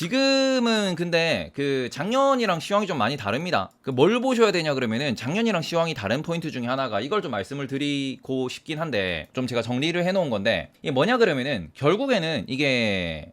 지금은 근데 그 작년이랑 시황이 좀 많이 다릅니다. 그 뭘 보셔야 되냐 그러면은 작년이랑 시황이 다른 포인트 중에 하나가 이걸 좀 말씀을 드리고 싶긴 한데 좀 제가 정리를 해 놓은 건데 이게 뭐냐 그러면은 결국에는 이게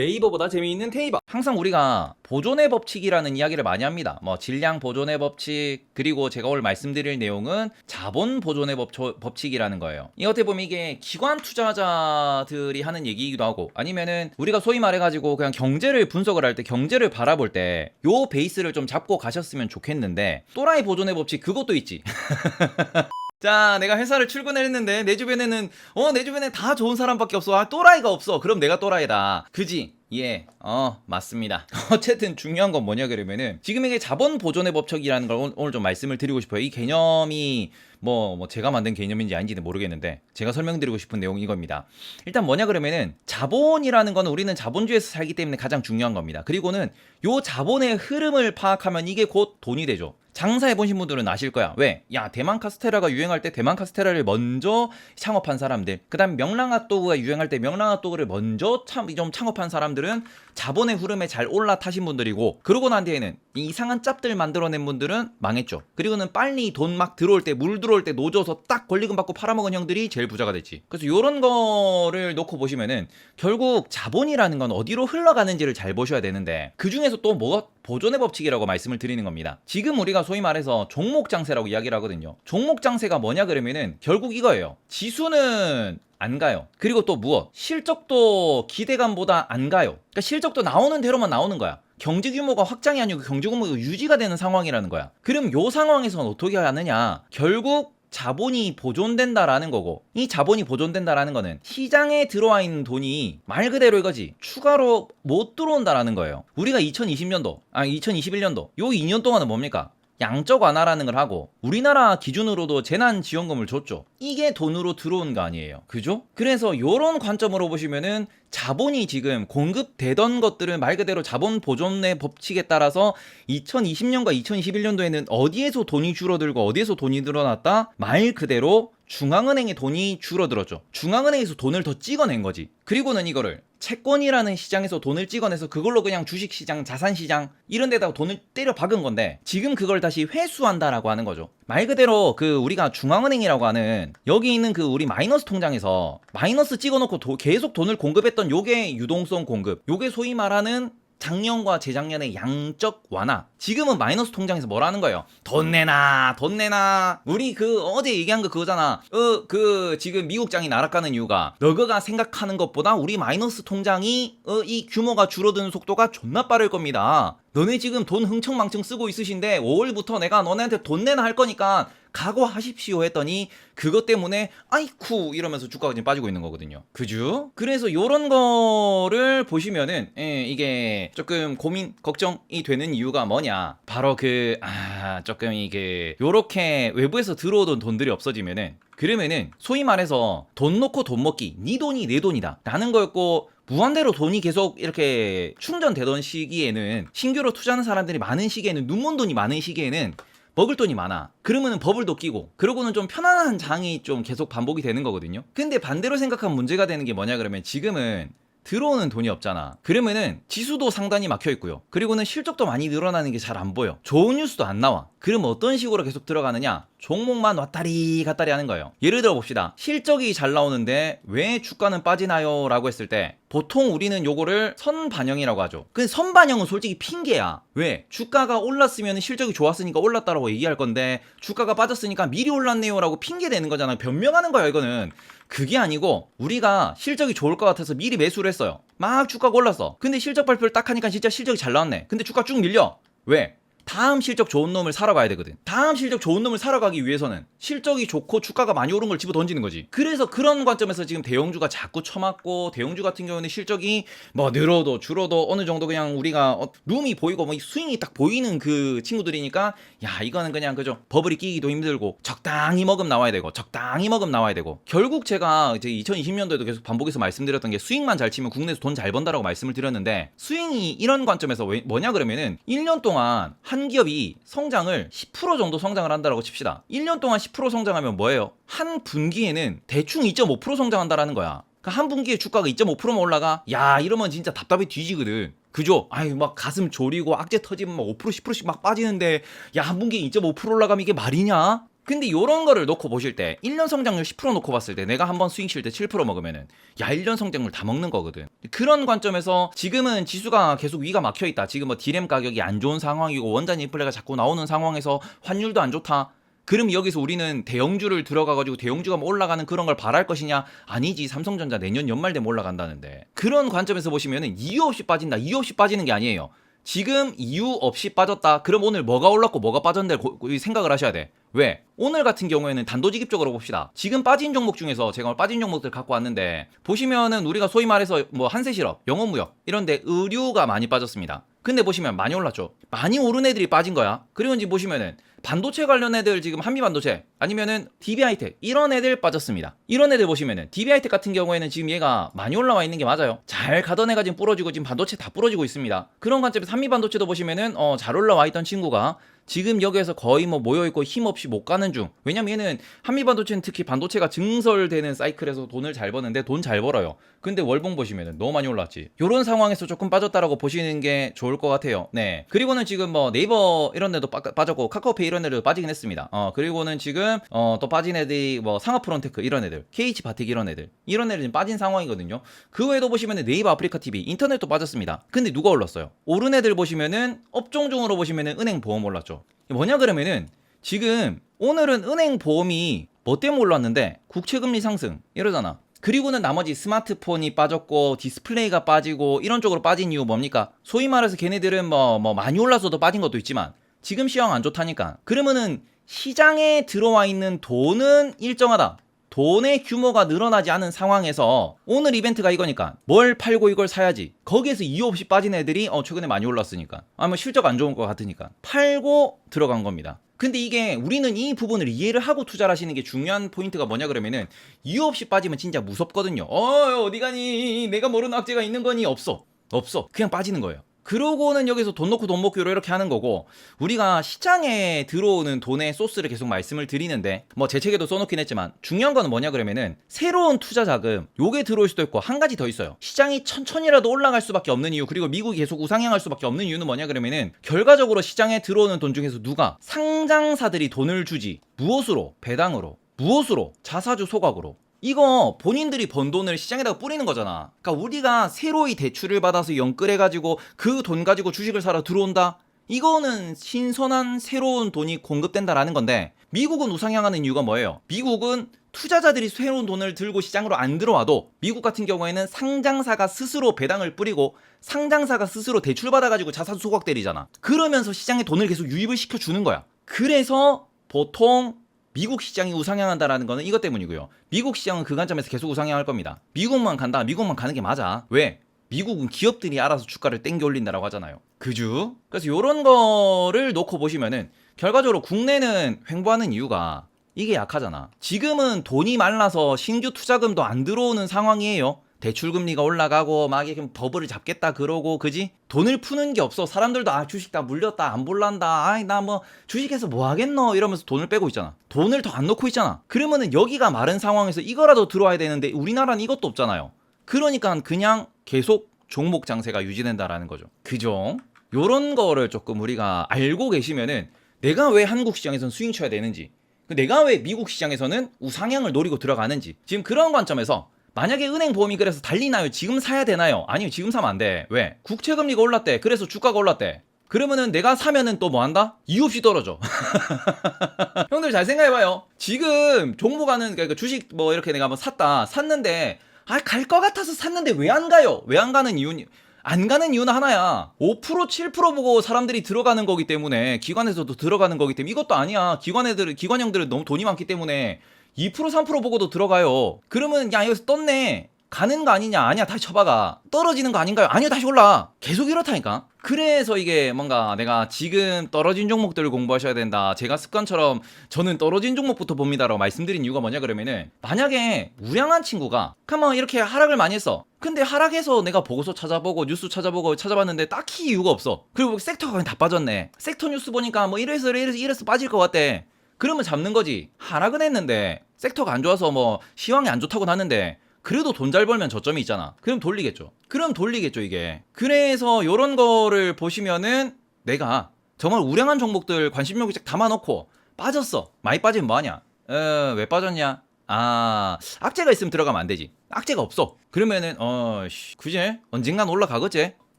네이버보다 재미있는 테이버. 항상 우리가 보존의 법칙이라는 이야기를 많이 합니다. 뭐 질량 보존의 법칙 그리고 제가 오늘 말씀드릴 내용은 자본 보존의 법, 법칙이라는 거예요. 이 어떻게 보면 이게 기관 투자자들이 하는 얘기이기도 하고 아니면은 우리가 소위 말해가지고 그냥 경제를 분석을 할 때 경제를 바라볼 때 요 베이스를 좀 잡고 가셨으면 좋겠는데 또라이 보존의 법칙 그것도 있지. 자, 내가 회사를 출근을 했는데 내 주변에는 어, 내 주변에 다 좋은 사람밖에 없어. 아, 또라이가 없어. 그럼 내가 또라이다. 그지? 예, 어, 맞습니다. 어쨌든 중요한 건 뭐냐 그러면은 지금 이게 자본 보존의 법칙이라는 걸 오늘- 오늘 좀 말씀을 드리고 싶어요. 이 개념이 뭐, 뭐 제가 만든 개념인지 아닌지는 모르겠는데 제가 설명드리고 싶은 내용이 이겁니다. 일단 뭐냐 그러면은 자본이라는 거는 우리는 자본주의에서 살기 때문에 가장 중요한 겁니다. 그리고는 요 자본의 흐름을 파악하면 이게 곧 돈이 되죠. 장사해 보신 분들은 아실 거야. 왜? 야, 대만 카스테라가 유행할 때 대만 카스테라를 먼저 창업한 사람들. 그 다음 명랑핫도그가 유행할 때 명랑핫도그를 먼저 참, 좀 창업한 사람들은 자본의 흐름에 잘 올라타신 분들이고 그러고 난 뒤에는 이 이상한 짭들 만들어낸 분들은 망했죠. 그리고는 빨리 돈 막 들어올 때 물 들어올 때 노져서 딱 권리금 받고 팔아먹은 형들이 제일 부자가 됐지. 그래서 요런 거를 놓고 보시면은 결국 자본이라는 건 어디로 흘러가는지를 잘 보셔야 되는데 그 중에서 또 뭐가 보존의 법칙이라고 말씀을 드리는 겁니다. 지금 우리가 소위 말해서 종목 장세라고 이야기를 하거든요. 종목 장세가 뭐냐 그러면은 결국 이거예요. 지수는 안 가요. 그리고 또 무엇? 실적도 기대감보다 안 가요. 그러니까 실적도 나오는 대로만 나오는 거야. 경제 규모가 확장이 아니고 경제 규모가 유지가 되는 상황이라는 거야. 그럼 요 상황에서는 어떻게 하느냐? 결국 자본이 보존된다라는 거고 이 자본이 보존된다라는 거는 시장에 들어와 있는 돈이 말 그대로 이거지 추가로 못 들어온다라는 거예요. 우리가 2020년도 아 2021년도 요 2년 동안은 뭡니까? 양적 완화라는 걸 하고 우리나라 기준으로도 재난 지원금을 줬죠. 이게 돈으로 들어온 거 아니에요. 그죠? 그래서 요런 관점으로 보시면은 자본이 지금 공급되던 것들은 말 그대로 자본 보존의 법칙에 따라서 2020년과 2021년도에는 어디에서 돈이 줄어들고 어디에서 돈이 늘어났다? 말 그대로 중앙은행의 돈이 줄어들었죠. 중앙은행에서 돈을 더 찍어낸 거지. 그리고는 이거를 채권이라는 시장에서 돈을 찍어내서 그걸로 그냥 주식시장, 자산시장 이런 데다가 돈을 때려 박은 건데 지금 그걸 다시 회수한다라고 하는 거죠. 말 그대로 그 우리가 중앙은행이라고 하는 여기 있는 그 우리 마이너스 통장에서 마이너스 찍어놓고 도- 계속 돈을 공급했던 요게 유동성 공급. 요게 소위 말하는 작년과 재작년의 양적 완화. 지금은 마이너스 통장에서 뭐라는 거예요? 돈 내놔, 돈 내놔. 우리 그 어제 얘기한 거 그거잖아. 어, 그 지금 미국 장이 날아가는 이유가 너가 생각하는 것보다 우리 마이너스 통장이 어, 이 규모가 줄어드는 속도가 존나 빠를 겁니다. 너네 지금 돈 흥청망청 쓰고 있으신데 5월부터 내가 너네한테 돈 내놔 할 거니까 각오하십시오 했더니 그것 때문에 아이쿠 이러면서 주가가 지금 빠지고 있는 거거든요. 그죠? 그래서 요런 거를 보시면은 예, 이게 조금 고민 걱정이 되는 이유가 뭐냐? 바로 그 아, 조금 이게 요렇게 외부에서 들어오던 돈들이 없어지면은 그러면은 소위 말해서 돈 놓고 돈 먹기 네 돈이 내 돈이다 라는 거였고 무한대로 돈이 계속 이렇게 충전되던 시기에는 신규로 투자하는 사람들이 많은 시기에는 눈먼 돈이 많은 시기에는 먹을 돈이 많아. 그러면은 버블도 끼고, 그러고는 좀 편안한 장이 좀 계속 반복이 되는 거거든요. 근데 반대로 생각하면 문제가 되는 게 뭐냐 그러면 지금은 들어오는 돈이 없잖아. 그러면은 지수도 상단이 막혀 있고요. 그리고는 실적도 많이 늘어나는 게 잘 안 보여. 좋은 뉴스도 안 나와. 그럼 어떤 식으로 계속 들어가느냐? 종목만 왔다리 갔다리 하는 거예요. 예를 들어 봅시다. 실적이 잘 나오는데 왜 주가는 빠지나요? 라고 했을 때 보통 우리는 요거를 선반영이라고 하죠. 근데 선반영은 솔직히 핑계야. 왜? 주가가 올랐으면 실적이 좋았으니까 올랐다라고 얘기할 건데 주가가 빠졌으니까 미리 올랐네요 라고 핑계 대는 거잖아. 변명하는 거야 이거는. 그게 아니고 우리가 실적이 좋을 것 같아서 미리 매수를 했어요. 막 주가가 올랐어. 근데 실적 발표를 딱 하니까 진짜 실적이 잘 나왔네. 근데 주가 쭉 밀려. 왜? 다음 실적 좋은 놈을 사러 가야 되거든. 다음 실적 좋은 놈을 사러 가기 위해서는 실적이 좋고 주가가 많이 오른 걸 집어 던지는 거지. 그래서 그런 관점에서 지금 대형주가 자꾸 처맞고 대형주 같은 경우는 실적이 뭐 늘어도 줄어도 어느 정도 그냥 우리가 어, 룸이 보이고 뭐 스윙이 딱 보이는 그 친구들이니까 야 이거는 그냥 그죠 버블이 끼기도 힘들고 적당히 먹음 나와야 되고 적당히 먹음 나와야 되고 결국 제가 이제 2020년도에도 계속 반복해서 말씀드렸던 게 스윙만 잘 치면 국내에서 돈 잘 번다라고 말씀을 드렸는데 스윙이 이런 관점에서 왜- 뭐냐 그러면은 1년 동안 한한 기업이 성장을 10% 정도 성장을 한다라고 칩시다. 1년 동안 10% 성장하면 뭐예요? 한 분기에는 대충 2.5% 성장한다라는 거야. 그러니까 한 분기에 주가가 2.5%만 올라가? 야, 이러면 진짜 답답해 뒤지거든. 그죠? 아유, 막 가슴 졸이고 악재 터지면 막 5% 10%씩 막 빠지는데 야, 한 분기에 2.5% 올라가면 이게 말이냐? 근데 요런 거를 놓고 보실 때 1년 성장률 10% 놓고 봤을 때 내가 한번 스윙 칠때7% 먹으면은 야 1년 성장률 다 먹는 거거든. 그런 관점에서 지금은 지수가 계속 위가 막혀 있다. 지금 뭐 디램 가격이 안 좋은 상황이고 원자재 인플레가 자꾸 나오는 상황에서 환율도 안 좋다. 그럼 여기서 우리는 대형주를 들어가가지고 대형주가 뭐 올라가는 그런 걸 바랄 것이냐? 아니지. 삼성전자 내년 연말 되면 올라간다는데. 그런 관점에서 보시면은 이유 없이 빠진다. 이유 없이 빠지는 게 아니에요. 지금 이유 없이 빠졌다. 그럼 오늘 뭐가 올랐고 뭐가 빠졌는데 생각을 하셔야 돼. 왜? 오늘 같은 경우에는 단도직입적으로 봅시다. 지금 빠진 종목 중에서 제가 빠진 종목들 갖고 왔는데 보시면은 우리가 소위 말해서 뭐 한세실업, 영업무역 이런데 의류가 많이 빠졌습니다. 근데 보시면 많이 올랐죠. 많이 오른 애들이 빠진 거야. 그리고 이제 보시면은 반도체 관련 애들 지금 한미반도체 아니면은 DB하이텍 이런 애들 빠졌습니다. 이런 애들 보시면은 DB하이텍 같은 경우에는 지금 얘가 많이 올라와 있는 게 맞아요. 잘 가던 애가 지금 부러지고 지금 반도체 다 부러지고 있습니다. 그런 관점에서 한미반도체도 보시면은 어, 잘 올라와 있던 친구가 지금 여기에서 거의 뭐 모여있고 힘없이 못 가는 중. 왜냐면 얘는 한미반도체는 특히 반도체가 증설되는 사이클에서 돈을 잘 버는데 돈 잘 벌어요. 근데 월봉 보시면은 너무 많이 올랐지. 요런 상황에서 조금 빠졌다라고 보시는 게 좋을 것 같아요. 네. 그리고는 지금 뭐 네이버 이런 데도 빠, 빠졌고 카카오페이 이런 데도 빠지긴 했습니다. 어, 그리고는 지금 어, 또 빠진 애들이 뭐 상하프론테크 이런 애들, KH 바텍 이런 애들. 이런 애들 지금 빠진 상황이거든요. 그 외에도 보시면은 네이버 아프리카 TV, 인터넷도 빠졌습니다. 근데 누가 올랐어요? 오른 애들 보시면은 업종중으로 보시면은 은행 보험 올랐죠. 뭐냐 그러면은 지금 오늘은 은행 보험이 뭐 때문에 올랐는데 국채금리 상승 이러잖아. 그리고는 나머지 스마트폰이 빠졌고 디스플레이가 빠지고 이런 쪽으로 빠진 이유 뭡니까? 소위 말해서 걔네들은 뭐, 뭐 많이 올라서도 빠진 것도 있지만 지금 시황 안 좋다니까. 그러면은 시장에 들어와 있는 돈은 일정하다. 돈의 규모가 늘어나지 않은 상황에서 오늘 이벤트가 이거니까 뭘 팔고 이걸 사야지. 거기에서 이유 없이 빠진 애들이 어 최근에 많이 올랐으니까. 아니면 실적 안 좋은 것 같으니까. 팔고 들어간 겁니다. 근데 이게 우리는 이 부분을 이해를 하고 투자를 하시는 게 중요한 포인트가 뭐냐 그러면은 이유 없이 빠지면 진짜 무섭거든요. 어 어디 가니? 내가 모르는 악재가 있는 거니? 없어. 없어. 그냥 빠지는 거예요 그러고는 여기서 돈 넣고 돈 먹기로 이렇게 하는 거고 우리가 시장에 들어오는 돈의 소스를 계속 말씀을 드리는데 뭐 제 책에도 써놓긴 했지만 중요한 거는 뭐냐 그러면은 새로운 투자 자금 요게 들어올 수도 있고 한 가지 더 있어요. 시장이 천천히라도 올라갈 수밖에 없는 이유 그리고 미국이 계속 우상향할 수밖에 없는 이유는 뭐냐 그러면은 결과적으로 시장에 들어오는 돈 중에서 누가 상장사들이 돈을 주지 무엇으로? 배당으로. 무엇으로? 자사주 소각으로 이거 본인들이 번 돈을 시장에다가 뿌리는 거잖아. 그러니까 우리가 새로이 대출을 받아서 연끌해가지고 그 돈 가지고 주식을 사러 들어온다? 이거는 신선한 새로운 돈이 공급된다라는 건데 미국은 우상향하는 이유가 뭐예요? 미국은 투자자들이 새로운 돈을 들고 시장으로 안 들어와도 미국 같은 경우에는 상장사가 스스로 배당을 뿌리고 상장사가 스스로 대출 받아가지고 자산 소각 때리잖아. 그러면서 시장에 돈을 계속 유입을 시켜주는 거야. 그래서 보통 미국 시장이 우상향한다라는 거는 이것 때문이고요. 미국 시장은 그 관점에서 계속 우상향할 겁니다. 미국만 간다. 미국만 가는 게 맞아. 왜? 미국은 기업들이 알아서 주가를 땡겨 올린다라고 하잖아요. 그죠? 그래서 이런 거를 놓고 보시면은 결과적으로 국내는 횡보하는 이유가 이게 약하잖아. 지금은 돈이 말라서 신규 투자금도 안 들어오는 상황이에요. 대출 금리가 올라가고 막 이렇게 버블을 잡겠다 그러고 그지? 돈을 푸는 게 없어. 사람들도 아 주식 다 물렸다 안 볼란다. 아이 나 뭐 주식해서 뭐 하겠노 이러면서 돈을 빼고 있잖아. 돈을 더 안 넣고 있잖아. 그러면은 여기가 마른 상황에서 이거라도 들어와야 되는데 우리나라는 이것도 없잖아요. 그러니까 그냥 계속 종목 장세가 유지된다라는 거죠. 그죠? 요런 거를 조금 우리가 알고 계시면은 내가 왜 한국 시장에선 스윙 쳐야 되는지 그 내가 왜 미국 시장에서는 우상향을 노리고 들어가는지 지금 그런 관점에서 만약에 은행 보험이 그래서 달리나요? 지금 사야 되나요? 아니요 지금 사면 안 돼. 왜? 국채 금리가 올랐대. 그래서 주가가 올랐대. 그러면은 내가 사면은 또 뭐 한다? 이유 없이 떨어져. 형들 잘 생각해봐요. 지금 종목하는 그러니까 주식 뭐 이렇게 내가 한번 샀다. 샀는데 아 갈 것 같아서 샀는데 왜 안 가요? 왜 안 가는 이유는 안 가는 이유는 하나야. 5% 7% 보고 사람들이 들어가는 거기 때문에 기관에서도 들어가는 거기 때문에 이것도 아니야. 기관 애들 기관형들은 너무 돈이 많기 때문에 2% 3% 보고도 들어가요. 그러면 야 여기서 떴네. 가는 거 아니냐? 아니야. 다시 쳐봐가. 떨어지는 거 아닌가요? 아니요. 다시 올라. 계속 이렇다니까. 그래서 이게 뭔가 내가 지금 떨어진 종목들을 공부하셔야 된다. 제가 습관처럼 저는 떨어진 종목부터 봅니다라고 말씀드린 이유가 뭐냐? 그러면은 만약에 우량한 친구가 그만 이렇게 하락을 많이 했어. 근데 하락해서 내가 보고서 찾아보고 뉴스 찾아보고 찾아봤는데 딱히 이유가 없어. 그리고 섹터가 그냥 다 빠졌네. 섹터 뉴스 보니까 뭐 이래서 이래서 이래서 빠질 것 같대 그러면 잡는 거지 하락은 했는데 섹터가 안 좋아서 뭐 시황이 안 좋다고 났는데 그래도 돈 잘 벌면 저점이 있잖아. 그럼 돌리겠죠. 그럼 돌리겠죠, 이게. 그래서 요런 거를 보시면은 내가 정말 우량한 종목들 관심욕이 쫙 담아놓고 빠졌어. 많이 빠지면 뭐하냐? 어, 왜 빠졌냐? 아, 악재가 있으면 들어가면 안 되지. 악재가 없어. 그러면은, 어, 씨, 그지? 언젠간 올라가겠지?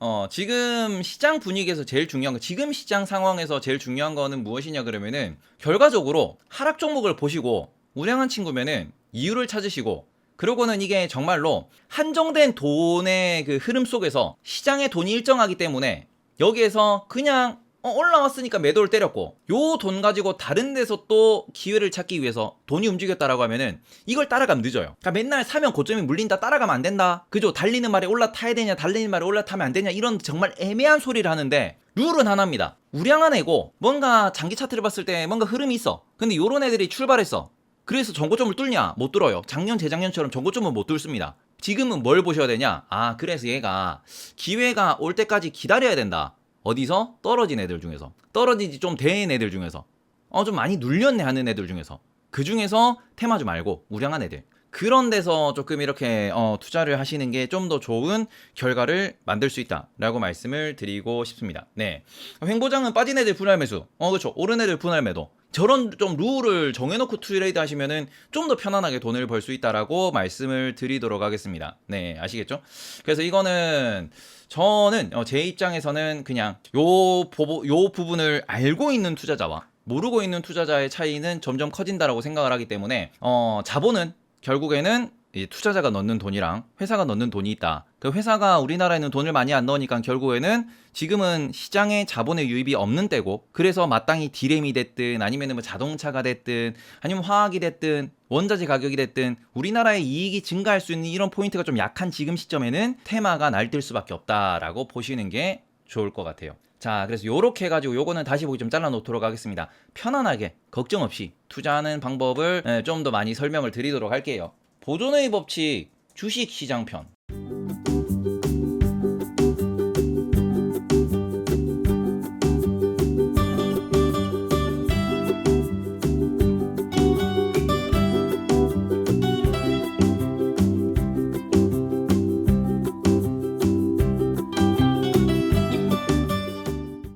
어, 지금 시장 분위기에서 제일 중요한 거, 지금 시장 상황에서 제일 중요한 거는 무엇이냐 그러면은, 결과적으로 하락 종목을 보시고, 우량한 친구면은 이유를 찾으시고, 그러고는 이게 정말로 한정된 돈의 그 흐름 속에서 시장의 돈이 일정하기 때문에 여기에서 그냥 어, 올라왔으니까 매도를 때렸고 요 돈 가지고 다른 데서 또 기회를 찾기 위해서 돈이 움직였다라고 하면은 이걸 따라가면 늦어요. 그러니까 맨날 사면 고점이 물린다 따라가면 안 된다. 그죠? 달리는 말에 올라타야 되냐 달리는 말에 올라타면 안 되냐 이런 정말 애매한 소리를 하는데 룰은 하나입니다. 우량한 애고 뭔가 장기 차트를 봤을 때 뭔가 흐름이 있어. 근데 요런 애들이 출발했어. 그래서 정고점을 뚫냐? 못 뚫어요. 작년, 재작년처럼 정고점은 못 뚫습니다. 지금은 뭘 보셔야 되냐? 아, 그래서 얘가 기회가 올 때까지 기다려야 된다. 어디서? 떨어진 애들 중에서. 떨어지지 좀 된 애들 중에서. 어, 좀 많이 눌렸네 하는 애들 중에서. 그 중에서 테마주 말고 우량한 애들. 그런 데서 조금 이렇게 어, 투자를 하시는 게 좀 더 좋은 결과를 만들 수 있다라고 말씀을 드리고 싶습니다. 네. 횡보장은 빠진 애들 분할 매수. 어, 그렇죠. 오른 애들 분할 매도. 저런 좀 룰을 정해놓고 트레이드 하시면은 좀 더 편안하게 돈을 벌 수 있다라고 말씀을 드리도록 하겠습니다. 네, 아시겠죠? 그래서 이거는 저는 어, 제 입장에서는 그냥 요, 보, 요 부분을 알고 있는 투자자와 모르고 있는 투자자의 차이는 점점 커진다라고 생각을 하기 때문에 어, 자본은 결국에는 이 투자자가 넣는 돈이랑 회사가 넣는 돈이 있다. 그 회사가 우리나라에는 돈을 많이 안 넣으니까 결국에는 지금은 시장에 자본의 유입이 없는 때고 그래서 마땅히 디램이 됐든 아니면 뭐 자동차가 됐든 아니면 화학이 됐든 원자재 가격이 됐든 우리나라의 이익이 증가할 수 있는 이런 포인트가 좀 약한 지금 시점에는 테마가 날뛸 수밖에 없다라고 보시는 게 좋을 것 같아요. 자, 그래서 요렇게 해가지고 요거는 다시 보기 좀 잘라 놓도록 하겠습니다. 편안하게, 걱정 없이 투자하는 방법을 좀 더 많이 설명을 드리도록 할게요. 보존의 법칙 주식 시장편.